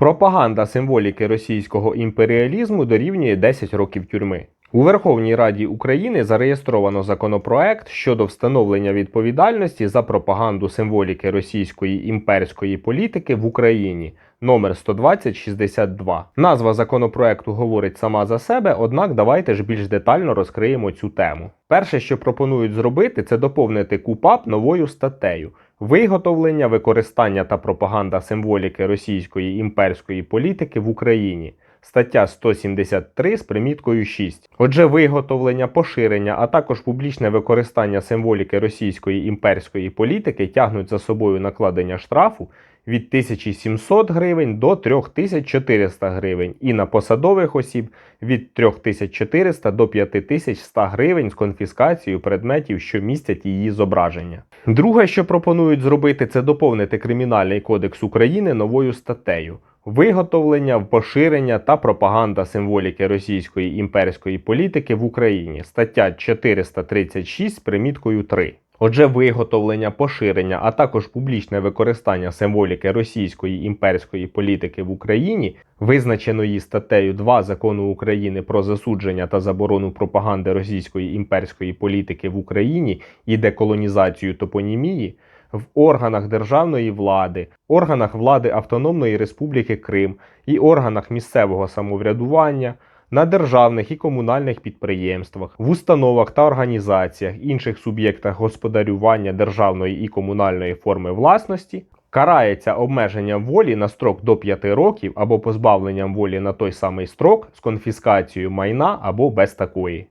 Пропаганда символіки російського імперіалізму дорівнює 10 років тюрми. У Верховній Раді України зареєстровано законопроект щодо встановлення відповідальності за пропаганду символіки російської імперської політики в Україні номер 12062. Назва законопроекту говорить сама за себе, однак давайте ж більш детально розкриємо цю тему. Перше, що пропонують зробити, це доповнити КУПАП новою статтею виготовлення, використання та пропаганда символіки російської імперської політики в Україні. Стаття 173 з приміткою 6. Отже, виготовлення, поширення, а також публічне використання символіки російської імперської політики тягнуть за собою накладення штрафу від 1700 гривень до 3400 гривень і на посадових осіб від 3400 до 5100 гривень з конфіскацією предметів, що містять її зображення. Друге, що пропонують зробити, це доповнити Кримінальний кодекс України новою статтею. Виготовлення, поширення та пропаганда символіки російської імперської політики в Україні. Стаття 436 з приміткою 3. Отже, виготовлення, поширення, а також публічне використання символіки російської імперської політики в Україні, визначеної статтею 2 закону України про засудження та заборону пропаганди російської імперської політики в Україні і деколонізацію топонімії, в органах державної влади, органах влади Автономної Республіки Крим і органах місцевого самоврядування, на державних і комунальних підприємствах, в установах та організаціях, інших суб'єктах господарювання державної і комунальної форми власності. Карається обмеженням волі на строк до 5 років або позбавленням волі на той самий строк з конфіскацією майна або без такої.